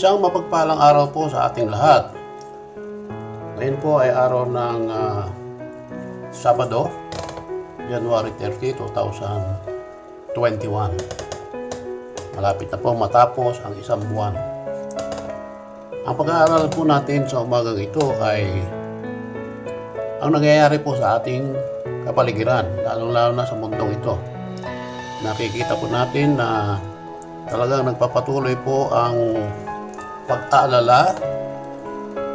Isang mapagpalang araw po sa ating lahat. Ngayon po ay araw ng ah, Sabado, January 30, 2021. Malapit na po matapos ang isang buwan. Ang pag-aaral po natin sa umagang ito ay ang nangyayari po sa ating kapaligiran, lalong-lalo na sa mundong ito. Nakikita po natin na talagang nagpapatuloy po ang pag-aalala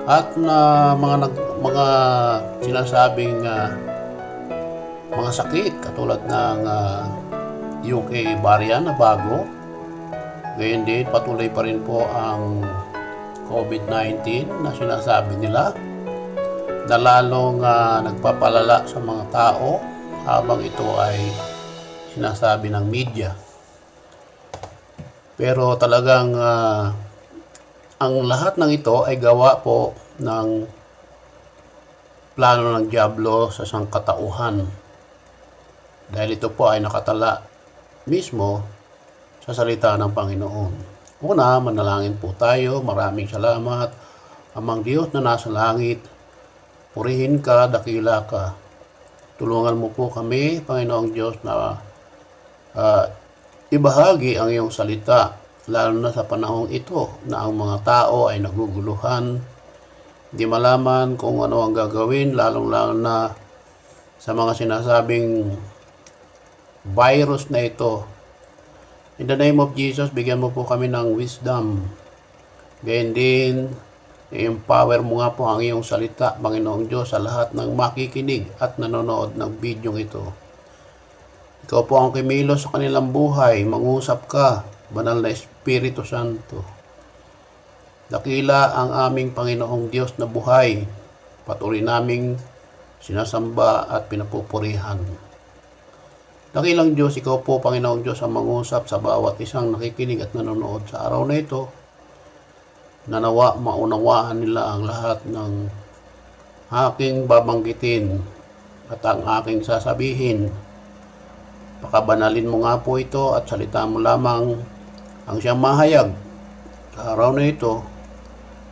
at na mga nag, mga sinasabing ah, mga sakit katulad ng ah, UK variant na bago. Ngayon din patuloy pa rin po ang COVID-19 na sinasabi nila na lalong ah, nagpapalala sa mga tao habang ito ay sinasabi ng media. Pero talagang ah, ang lahat ng ito ay gawa po ng plano ng Diablo sa sangkatauhan. Dahil ito po ay nakatala mismo sa salita ng Panginoon. Una, manalangin po tayo. Maraming salamat. Amang Diyos na nasa langit, purihin ka, dakila ka. Tulungan mo po kami, Panginoong Diyos, na ah, ibahagi ang iyong salita, lalo na sa panahong ito na ang mga tao ay naguguluhan, hindi malaman kung ano ang gagawin, lalong-lalo na sa mga sinasabing virus na ito. In the name of Jesus, bigyan mo po kami ng wisdom. Gayun din, i-empower mo nga po ang iyong salita, Panginoong Diyos, sa lahat ng makikinig at nanonood ng video ito. Ikaw po ang kimilos sa kanilang buhay. Mangusap ka, Banal na Espiritu Santo. Dakila ang aming Panginoong Diyos na buhay. Patuloy naming sinasamba at pinapupurihan. Dakilang Diyos, Ikaw po, Panginoong Diyos, ang mangusap sa bawat isang nakikinig at nanonood sa araw na ito. Nanawa, maunawaan nila ang lahat ng aking babanggitin at ang aking sasabihin Pakabanalin mo nga po ito at salita mo lamang ang siyang mahayag sa araw na ito.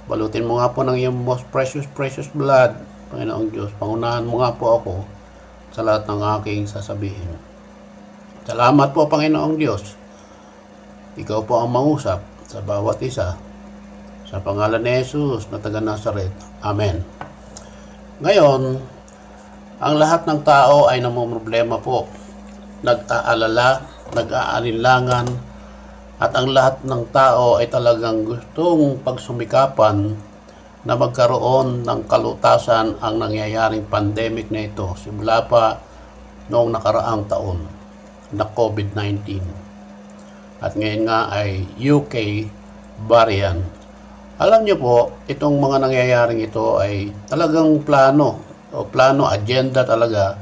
Balutin mo nga po ng iyong most precious, precious blood, Panginoong Diyos. Pangunahan mo nga po ako sa lahat ng aking sasabihin. Salamat po, Panginoong Diyos. Ikaw po ang mangusap sa bawat isa. Sa pangalan ni Jesus na taga Nazaret. Amen. Ngayon, ang lahat ng tao ay namumroblema po nag-aalala, nag-aalinlangan, at ang lahat ng tao ay talagang gustong pagsumikapan na magkaroon ng kalutasan ang nangyayaring pandemic na ito simula pa noong nakaraang taon na COVID-19. At ngayon nga ay UK variant. Alam niyo po, itong mga nangyayaring ito ay talagang plano o plano, agenda talaga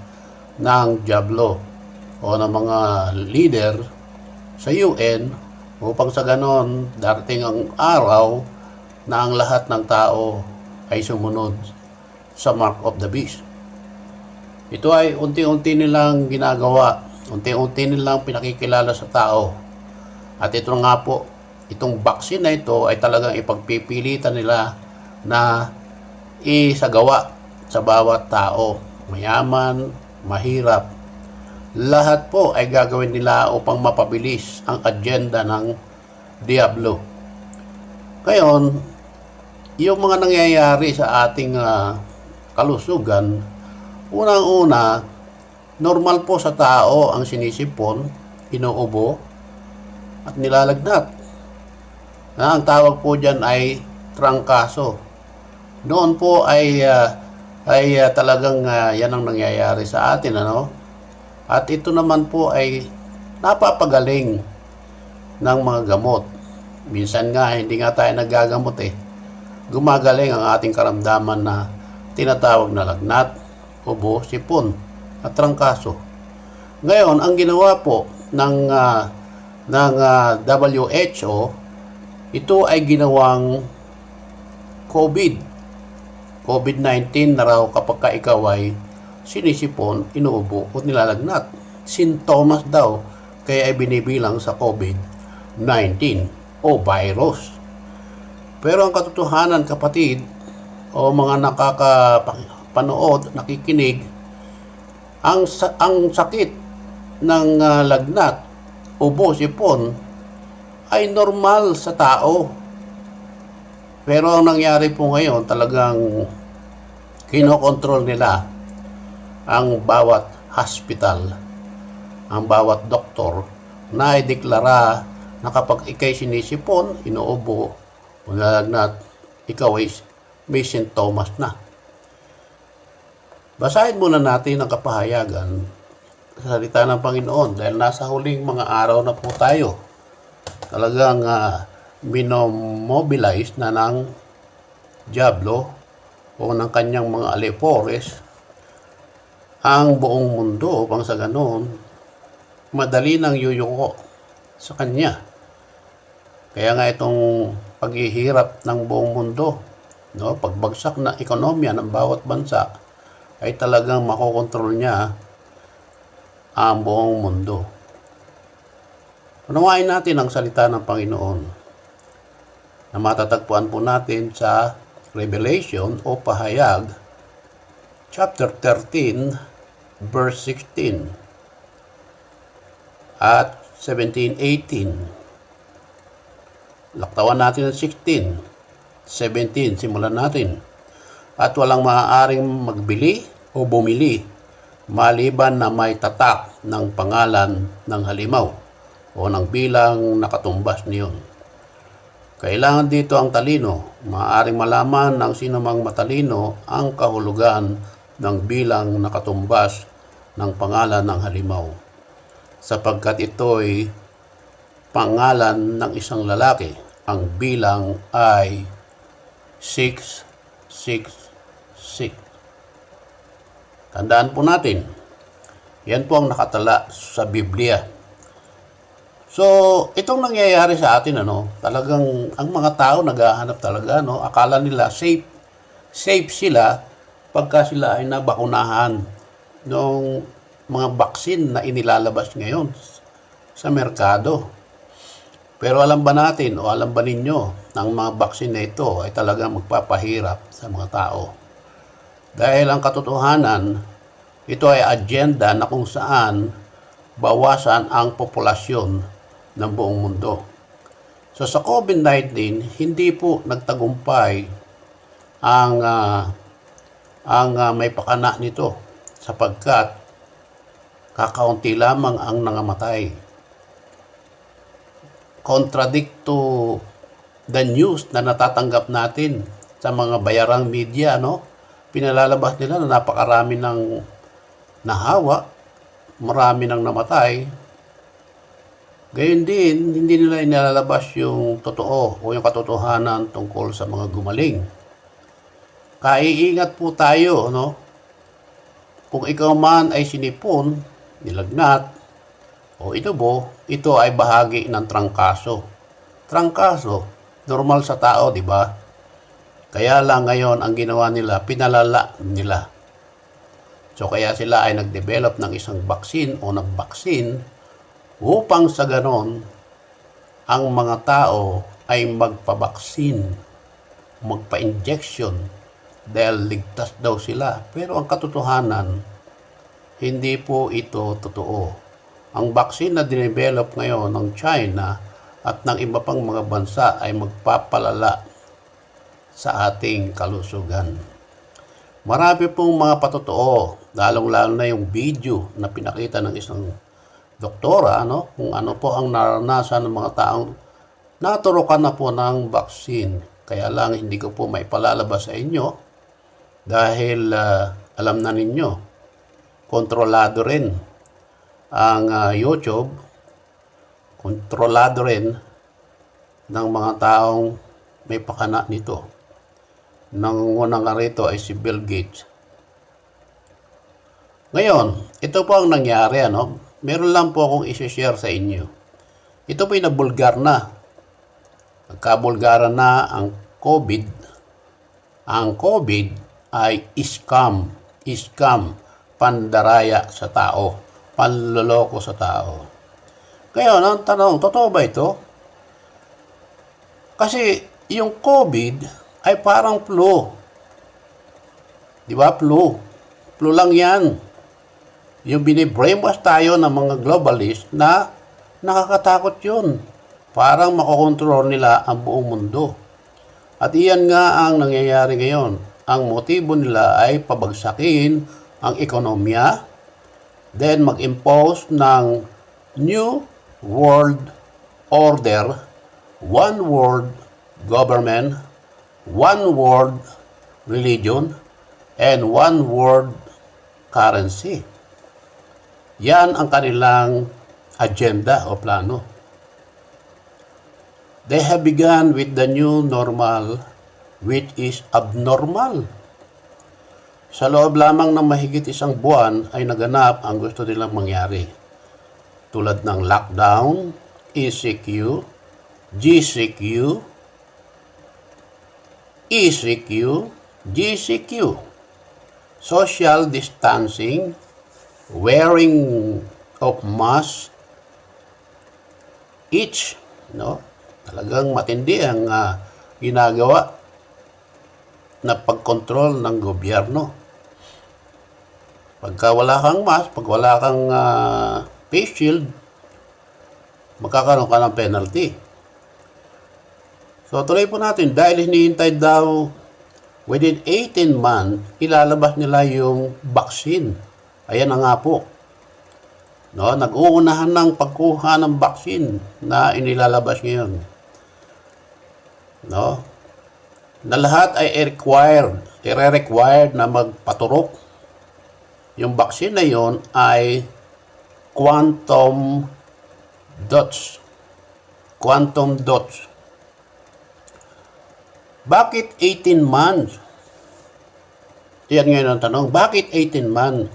ng Diablo o ng mga leader sa UN upang sa ganon darating ang araw na ang lahat ng tao ay sumunod sa mark of the beast. Ito ay unti-unti nilang ginagawa, unti-unti nilang pinakikilala sa tao. At ito nga po, itong vaccine na ito ay talagang ipagpipilitan nila na isagawa sa bawat tao. Mayaman, mahirap, lahat po ay gagawin nila upang mapabilis ang agenda ng Diablo. Ngayon, yung mga nangyayari sa ating ah, kalusugan, unang-una, normal po sa tao ang sinisipon, inuubo, at nilalagnat. Na ang tawag po dyan ay trangkaso. Noon po ay ah, ay ah, talagang ah, yan ang nangyayari sa atin ano at ito naman po ay napapagaling ng mga gamot. Minsan nga, hindi nga tayo nagagamot eh. Gumagaling ang ating karamdaman na tinatawag na lagnat, ubo, sipon, at trangkaso. Ngayon, ang ginawa po ng, ah, ng ah, WHO, ito ay ginawang COVID. COVID-19 na raw kapag ka ikaw ay sinisipon, inuubo o nilalagnat. Sintomas daw kaya ay binibilang sa COVID-19 o virus. Pero ang katotohanan, kapatid, o mga nakakapanood, nakikinig, ang, ang sakit ng ah, lagnat, ubo, sipon, ay normal sa tao. Pero ang nangyari po ngayon, talagang kinokontrol nila ang bawat hospital, ang bawat doktor na ideklara na kapag ikay sinisipon, inuubo, o nalagnat, ikaw ay may sintomas na. Basahin muna natin ang kapahayagan sa salita ng Panginoon dahil nasa huling mga araw na po tayo. Talagang uh, minomobilize na ng Diablo o ng kanyang mga alipores ang buong mundo upang sa ganon madali nang yuyuko sa kanya. Kaya nga itong paghihirap ng buong mundo, no, pagbagsak na ekonomiya ng bawat bansa ay talagang makokontrol niya ang buong mundo. Unawain natin ang salita ng Panginoon na matatagpuan po natin sa Revelation o Pahayag chapter 13 verse 16 at 17-18. Laktawan natin ang 16. 17, simulan natin. At walang maaaring magbili o bumili maliban na may tatak ng pangalan ng halimaw o ng bilang nakatumbas niyon. Kailangan dito ang talino. Maaaring malaman ng sinumang matalino ang kahulugan ng bilang nakatumbas ng pangalan ng halimaw sapagkat ito'y pangalan ng isang lalaki. Ang bilang ay 666. Tandaan po natin, yan po ang nakatala sa Biblia. So, itong nangyayari sa atin, ano, talagang ang mga tao naghahanap talaga, no, akala nila safe, safe sila pagka sila ay nabakunahan noong mga baksin na inilalabas ngayon sa merkado. Pero alam ba natin o alam ba ninyo na ang mga baksin na ito ay talagang magpapahirap sa mga tao? Dahil ang katotohanan, ito ay agenda na kung saan bawasan ang populasyon ng buong mundo. So sa COVID-19, hindi po nagtagumpay ang ah, ang ah, may pakana nito sapagkat kakaunti lamang ang nangamatay. Contradict to the news na natatanggap natin sa mga bayarang media, no? Pinalalabas nila na napakarami ng nahawa, marami nang namatay. Gayun din, hindi nila inalalabas yung totoo o yung katotohanan tungkol sa mga gumaling. Kaiingat po tayo, no? Kung ikaw man ay sinipon, nilagnat, o inubo, ito ay bahagi ng trangkaso. Trangkaso, normal sa tao, di ba? Kaya lang ngayon ang ginawa nila, pinalala nila. So kaya sila ay nag-develop ng isang vaccine o nag-vaccine upang sa ganon ang mga tao ay magpabaksin, magpa-injection dahil ligtas daw sila. Pero ang katotohanan, hindi po ito totoo. Ang vaccine na dinevelop ngayon ng China at ng iba pang mga bansa ay magpapalala sa ating kalusugan. Marami pong mga patotoo, lalong-lalo na yung video na pinakita ng isang doktora, ano, kung ano po ang naranasan ng mga taong naturukan na po ng vaccine. Kaya lang hindi ko po may palalabas sa inyo dahil ah, alam na ninyo, kontrolado rin ang ah, YouTube, kontrolado rin ng mga taong may pakana nito. Nangungunang nga rito ay si Bill Gates. Ngayon, ito po ang nangyari, ano? Meron lang po akong isi-share sa inyo. Ito po yung nabulgar na. Nagkabulgaran na ang COVID. Ang COVID ay scam. Scam. Pandaraya sa tao. Panloloko sa tao. Kaya ang tanong, totoo ba ito? Kasi yung COVID ay parang flu. Di ba? Flu. Flu lang yan. Yung binibrainwash tayo ng mga globalist na nakakatakot yun. Parang makokontrol nila ang buong mundo. At iyan nga ang nangyayari ngayon. Ang motibo nila ay pabagsakin ang ekonomiya, then mag-impose ng New World Order, One World Government, One World Religion, and One World Currency. Yan ang kanilang agenda o plano. They have begun with the new normal which is abnormal. Sa loob lamang ng mahigit isang buwan ay naganap ang gusto nilang mangyari. Tulad ng lockdown, ECQ, GCQ, ECQ, GCQ, social distancing, wearing of mask, each, no? Talagang matindi ang ah, ginagawa na pagkontrol ng gobyerno. Pagka wala kang mask, pag wala kang ah, face shield, magkakaroon ka ng penalty. So tuloy po natin, dahil hinihintay daw within 18 months, ilalabas nila yung vaccine. Ayan na nga po. No, nag-uunahan ng pagkuha ng vaccine na inilalabas ngayon. No? Na lahat ay required, i-required na magpaturok. Yung vaccine na yon ay quantum dots. Quantum dots. Bakit 18 months? Yan ngayon ang tanong. Bakit 18 months?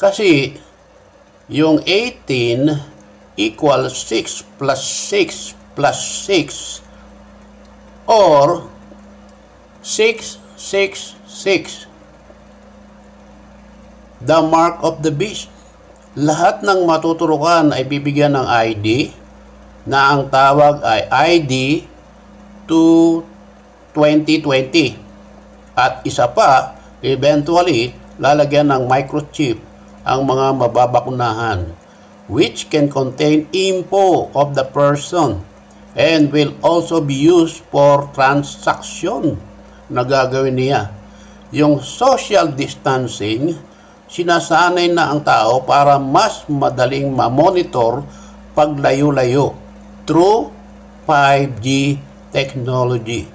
Kasi yung 18 equals 6 plus 6 plus 6 or 6, 6, 6. The mark of the beast. Lahat ng matuturukan ay bibigyan ng ID na ang tawag ay ID to 2020. At isa pa, eventually, lalagyan ng microchip ang mga mababakunahan which can contain info of the person and will also be used for transaction na gagawin niya. Yung social distancing, sinasanay na ang tao para mas madaling ma-monitor paglayo-layo through 5G technology.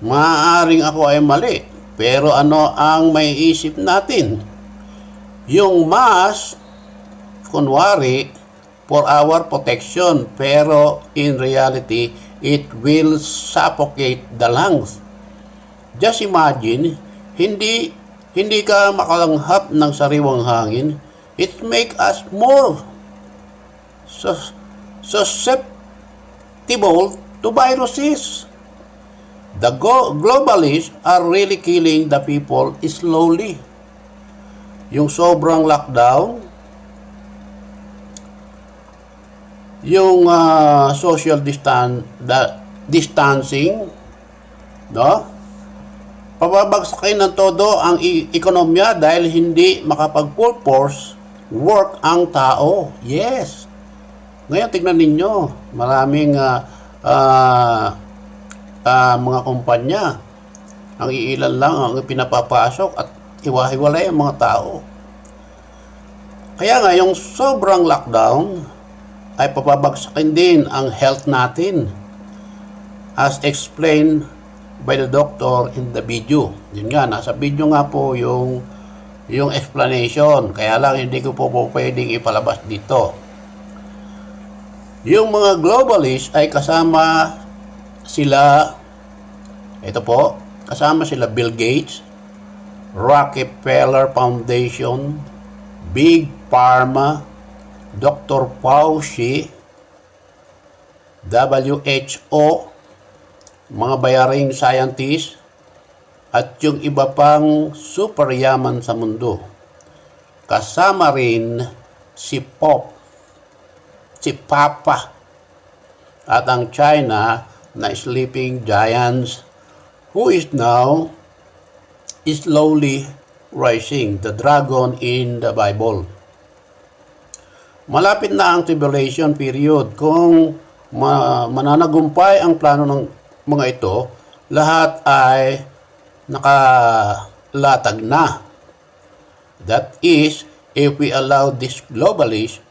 Maaaring ako ay mali, pero ano ang may isip natin? Yung mask, kunwari, for our protection, pero in reality, it will suffocate the lungs. Just imagine, hindi hindi ka makalanghap ng sariwang hangin, it make us more sus- susceptible to viruses. The go- globalists are really killing the people slowly. Yung sobrang lockdown, yung ah, social distan da- distancing, no? Pababagsakin ng todo ang i- ekonomiya dahil hindi makapag full force work ang tao. Yes. Ngayon tignan ninyo, maraming ah, ah, ah, mga kumpanya ang iilan lang ang pinapapasok at hiwa-hiwalay ang mga tao. Kaya nga, yung sobrang lockdown ay papabagsakin din ang health natin as explained by the doctor in the video. Yun nga, nasa video nga po yung yung explanation. Kaya lang hindi ko po, po pwedeng ipalabas dito. Yung mga globalist ay kasama sila, ito po, kasama sila Bill Gates, Rockefeller Foundation, Big Pharma, Dr. Fauci, WHO, mga bayaring scientist, at yung iba pang super yaman sa mundo. Kasama rin si Pop, si Papa, at ang China na sleeping giants who is now slowly rising, the dragon in the Bible. Malapit na ang tribulation period. Kung ma- mananagumpay ang plano ng mga ito, lahat ay nakalatag na. That is, if we allow these globalists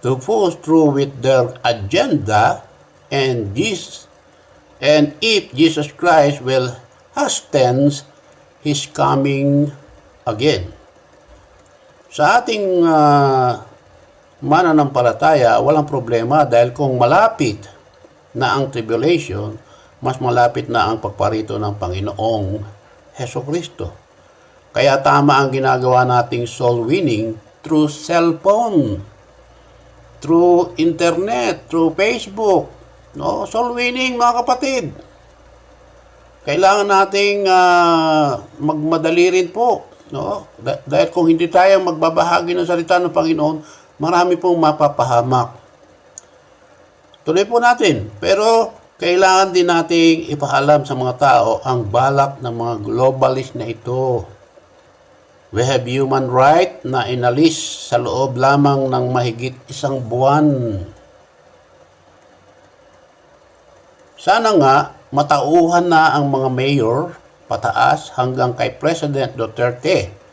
to push through with their agenda and this and if Jesus Christ will hasten his coming again. Sa ating uh, mananampalataya, walang problema dahil kung malapit na ang tribulation, mas malapit na ang pagparito ng Panginoong Heso Kristo. Kaya tama ang ginagawa nating soul winning through cellphone, through internet, through Facebook. No, soul winning mga kapatid. Kailangan nating ah, magmadali rin po, no? Da- dahil kung hindi tayo magbabahagi ng salita ng Panginoon, marami pong mapapahamak. Tuloy po natin. Pero kailangan din nating ipaalam sa mga tao ang balak ng mga globalist na ito. We have human right na inalis sa loob lamang ng mahigit isang buwan. Sana nga matauhan na ang mga mayor pataas hanggang kay President Duterte.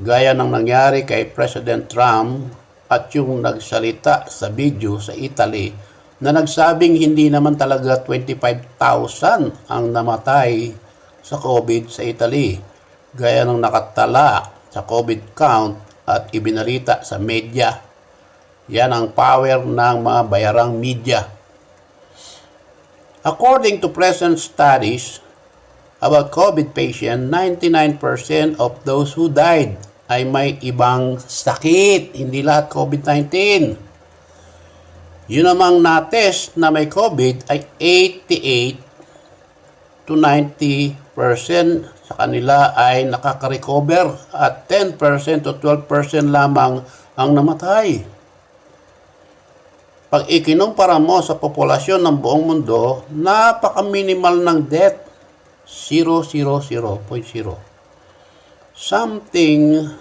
Gaya ng nangyari kay President Trump at yung nagsalita sa video sa Italy na nagsabing hindi naman talaga 25,000 ang namatay sa COVID sa Italy. Gaya ng nakatala sa COVID count at ibinalita sa media. Yan ang power ng mga bayarang media. According to present studies about COVID patient, 99% of those who died ay may ibang sakit, hindi lahat COVID-19. Yun namang na-test na may COVID ay 88 to 90% sa kanila ay nakaka-recover at 10% to 12% lamang ang namatay. Pag ikinumpara mo sa populasyon ng buong mundo, napaka-minimal ng death. 0.000.0. Something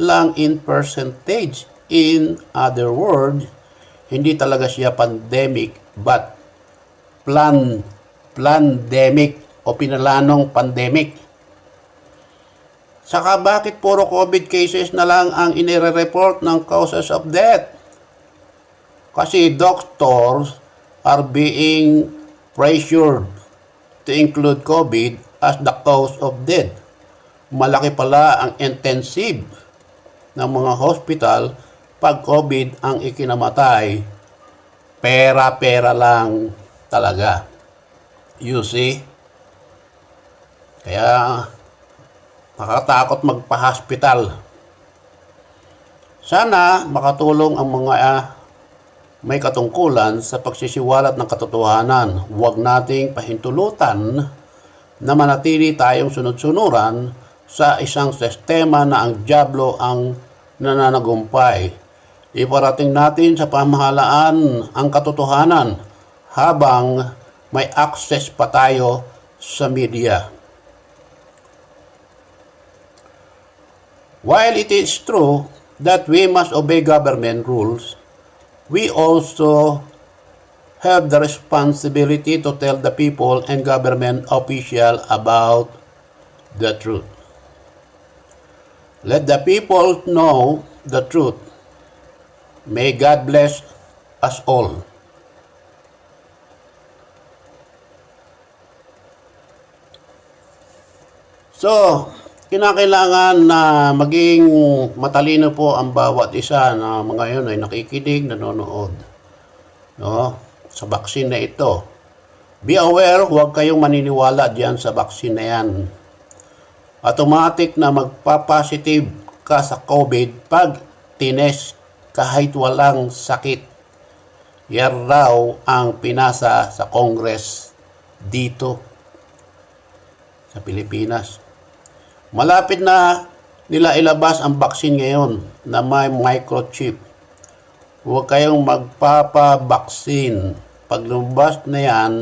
lang in percentage. In other words, hindi talaga siya pandemic but plan pandemic o pinalanong pandemic. Saka bakit puro COVID cases na lang ang inire-report ng causes of death? Kasi doctors are being pressured to include COVID as the cause of death. Malaki pala ang intensive ng mga hospital pag COVID ang ikinamatay. Pera-pera lang talaga. You see? Kaya nakakatakot magpa-hospital. Sana makatulong ang mga ah, may katungkulan sa pagsisiwalat ng katotohanan. Huwag nating pahintulutan na manatili tayong sunod-sunuran sa isang sistema na ang Diablo ang nananagumpay. Iparating natin sa pamahalaan ang katotohanan habang may access pa tayo sa media. While it is true that we must obey government rules, we also have the responsibility to tell the people and government official about the truth. Let the people know the truth. May God bless us all. So, kinakailangan na maging matalino po ang bawat isa na mga yun ay nakikinig, nanonood. No? Sa vaccine na ito. Be aware, huwag kayong maniniwala diyan sa vaccine na yan. Automatic na magpa-positive ka sa COVID pag tines kahit walang sakit. Yan raw ang pinasa sa Congress dito sa Pilipinas. Malapit na nila ilabas ang vaccine ngayon na may microchip. Huwag kayong magpapabaksin. Pag lumabas na yan,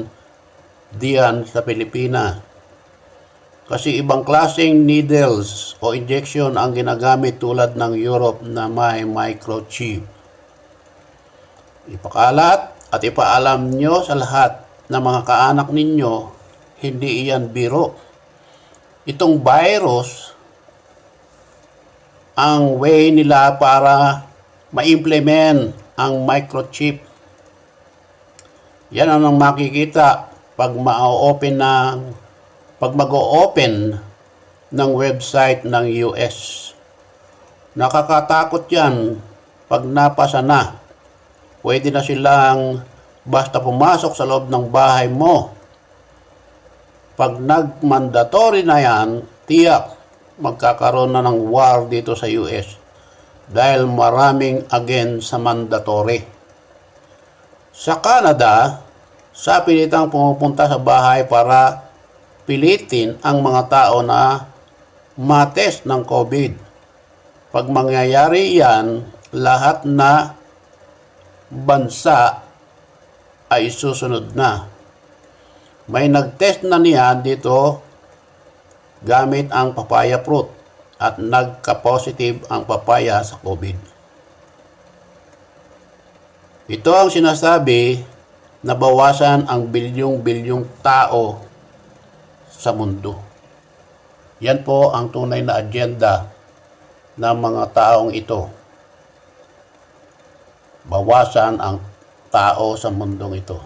diyan sa Pilipinas. Kasi ibang klaseng needles o injection ang ginagamit tulad ng Europe na may microchip. Ipakalat at ipaalam nyo sa lahat na mga kaanak ninyo, hindi iyan biro. Itong virus, ang way nila para ma-implement ang microchip. Yan ang makikita pag ma-open ng pag mag-open ng website ng US. Nakakatakot yan pag napasa na. Pwede na silang basta pumasok sa loob ng bahay mo. Pag nag-mandatory na yan, tiyak magkakaroon na ng war dito sa US dahil maraming again sa mandatory. Sa Canada, sa pilitang pumupunta sa bahay para pilitin ang mga tao na matest ng COVID. Pag mangyayari yan, lahat na bansa ay susunod na. May nagtest na niyan dito gamit ang papaya fruit at nagka-positive ang papaya sa COVID. Ito ang sinasabi na bawasan ang bilyong-bilyong tao sa mundo. Yan po ang tunay na agenda ng mga taong ito. Bawasan ang tao sa mundong ito.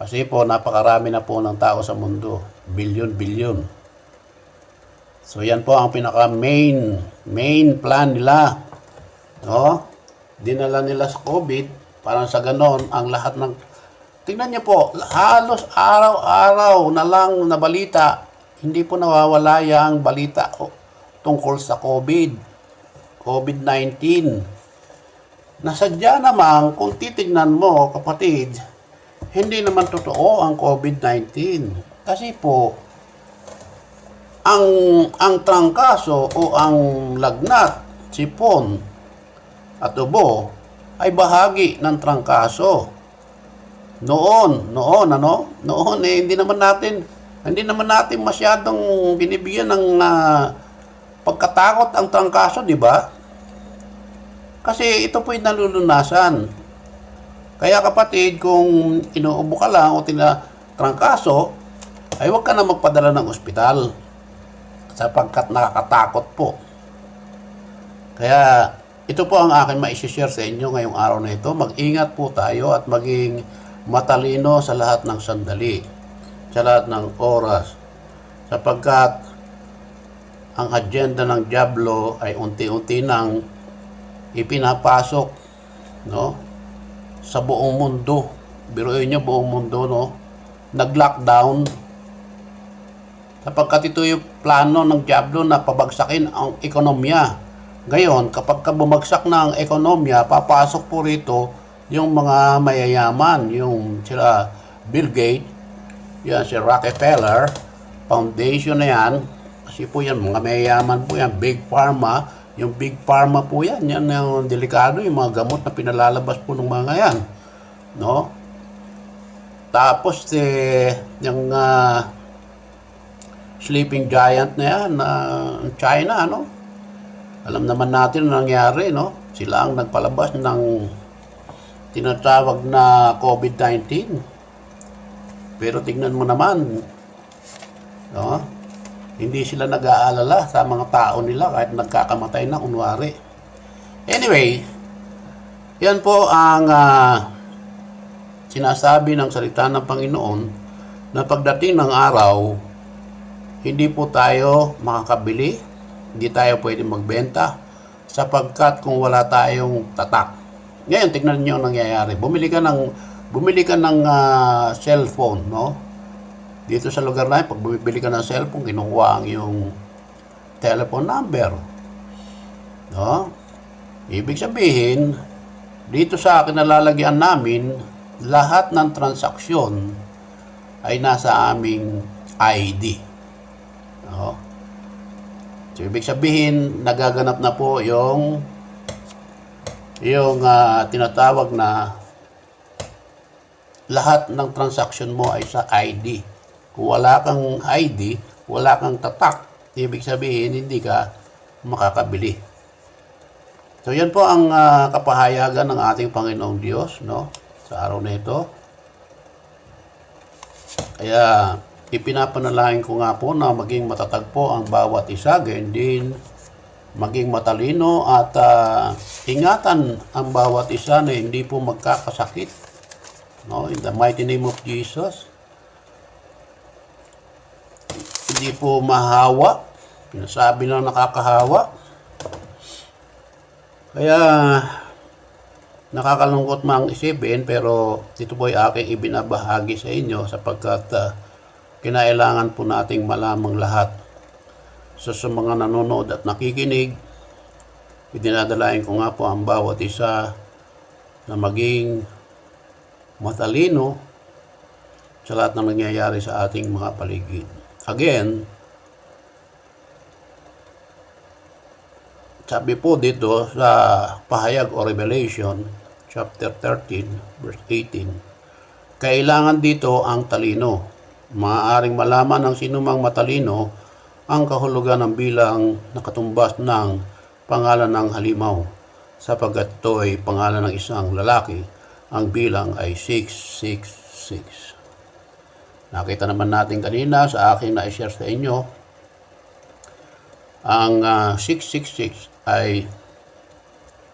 Kasi po napakarami na po ng tao sa mundo. Bilyon-bilyon. So yan po ang pinaka main main plan nila. No? Dinala nila sa COVID parang sa ganon ang lahat ng Tingnan niyo po, halos araw-araw na lang na balita, hindi po nawawala yung balita tungkol sa COVID. COVID-19. Nasadya naman, kung titignan mo, kapatid, hindi naman totoo ang COVID-19. Kasi po, ang ang trangkaso o ang lagnat, sipon at ubo ay bahagi ng trangkaso. Noon, noon ano? Noon eh hindi naman natin hindi naman natin masyadong binibigyan ng ah, pagkatakot ang trangkaso, di ba? Kasi ito po'y nalulunasan. Kaya kapatid, kung inuubo ka lang o tina trangkaso, ay huwag ka na magpadala ng ospital sapagkat nakakatakot po. Kaya ito po ang akin maisishare sa inyo ngayong araw na ito. Mag-ingat po tayo at maging matalino sa lahat ng sandali, sa lahat ng oras. Sapagkat ang agenda ng Diablo ay unti-unti nang ipinapasok no sa buong mundo. Biruin niyo buong mundo no. Nag-lockdown sapagkat ito yung plano ng Diablo na pabagsakin ang ekonomiya. Ngayon, kapag ka bumagsak na ang ekonomiya, papasok po rito yung mga mayayaman, yung sila Bill Gates, yan si Rockefeller, foundation na yan, kasi po yan, mga mayayaman po yan, Big Pharma, yung Big Pharma po yan, yan yung delikado, yung mga gamot na pinalalabas po ng mga yan, no? Tapos, eh, yung ah, sleeping giant na yan, na China, ano? Alam naman natin ang nangyari, no? Sila ang nagpalabas ng tinatawag na COVID-19. Pero tignan mo naman, no? Hindi sila nag-aalala sa mga tao nila kahit nagkakamatay na kunwari. Anyway, yan po ang ah, sinasabi ng salita ng Panginoon na pagdating ng araw, hindi po tayo makakabili, hindi tayo pwede magbenta sapagkat kung wala tayong tatak. Ngayon, tignan niyo ang nangyayari. Bumili ka ng bumili ka ng ah, cellphone, no? Dito sa lugar na yun, pag bumibili ka ng cellphone, kinukuha ang yung telephone number. No? Ibig sabihin, dito sa kinalalagyan namin, lahat ng transaksyon ay nasa aming ID. No? So, ibig sabihin, nagaganap na po yung yung ah, tinatawag na lahat ng transaction mo ay sa ID. Kung wala kang ID, wala kang tatak, ibig sabihin hindi ka makakabili. So yan po ang ah, kapahayagan ng ating Panginoong Diyos no sa araw na ito. Kaya ipinapanalangin ko nga po na maging matatag po ang bawat isa, gayon din maging matalino at ah, ingatan ang bawat isa na hindi po magkakasakit. No, in the mighty name of Jesus. Hindi po mahawa. Pinasabi lang nakakahawa. Kaya nakakalungkot mang isipin pero ito po ay aking ibinabahagi sa inyo sapagkat ah, kinailangan po nating malamang lahat so, sa mga nanonood at nakikinig idinadalain ko nga po ang bawat isa na maging matalino sa lahat ng nangyayari sa ating mga paligid. Again, sabi po dito sa pahayag o revelation chapter 13 verse 18 kailangan dito ang talino maaaring malaman ng sinumang matalino ang kahulugan ng bilang nakatumbas ng pangalan ng halimaw sapagkat ito ay pangalan ng isang lalaki ang bilang ay 666 nakita naman natin kanina sa aking na-share sa inyo ang ah, 666 ay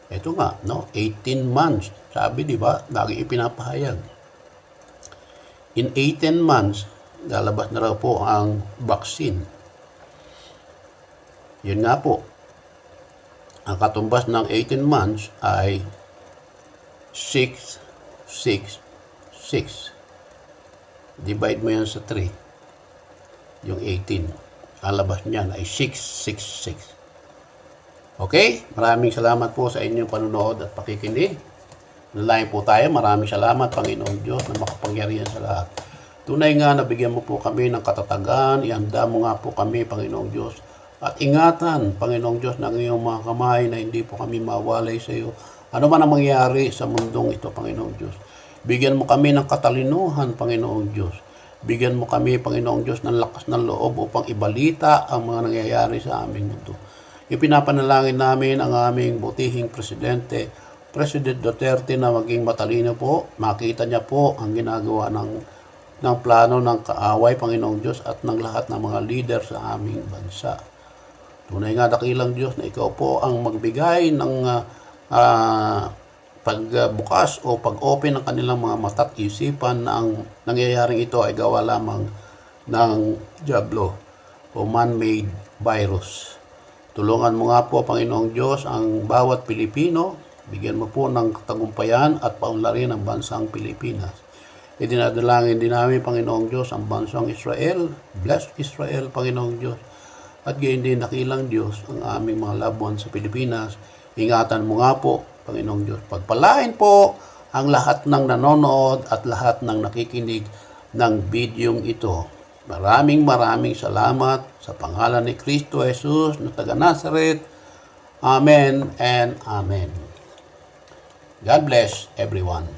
ito nga, no? 18 months. Sabi, di ba? Lagi ipinapahayag. In 18 months, lalabas na raw po ang vaccine. Yun nga po. Ang katumbas ng 18 months ay 6, 6, 6. Divide mo yan sa 3. Yung 18. Ang labas niyan ay 666. Okay? Maraming salamat po sa inyong panonood at pakikinig. Nalayan po tayo. Maraming salamat, Panginoong Diyos, na makapangyarihan sa lahat. Tunay nga, nabigyan mo po kami ng katatagan. Ihanda mo nga po kami, Panginoong Diyos. At ingatan, Panginoong Diyos, ng iyong mga kamay na hindi po kami mawalay sa iyo. Ano man ang mangyari sa mundong ito, Panginoong Diyos. Bigyan mo kami ng katalinuhan, Panginoong Diyos. Bigyan mo kami, Panginoong Diyos, ng lakas ng loob upang ibalita ang mga nangyayari sa aming mundo. Ipinapanalangin namin ang aming butihing presidente, President Duterte na maging matalino po. Makita niya po ang ginagawa ng, ng plano ng kaaway, Panginoong Diyos, at ng lahat ng mga leader sa aming bansa. Tunay nga dakilang Diyos na ikaw po ang magbigay ng ah, ah, pagbukas o pag-open ng kanilang mga mata at isipan na ang nangyayaring ito ay gawa lamang ng Diablo o man-made virus. Tulungan mo nga po, Panginoong Diyos, ang bawat Pilipino. Bigyan mo po ng katagumpayan at paunlarin ang bansang Pilipinas. Idinadalangin din namin, Panginoong Diyos, ang bansang Israel. Bless Israel, Panginoong Diyos. At gayon din nakilang Diyos ang aming mga labuan sa Pilipinas. Ingatan mo nga po, Panginoong Diyos. Pagpalain po ang lahat ng nanonood at lahat ng nakikinig ng bidyong ito. Maraming maraming salamat sa pangalan ni Kristo Jesus na taga Nazareth. Amen and Amen. God bless everyone.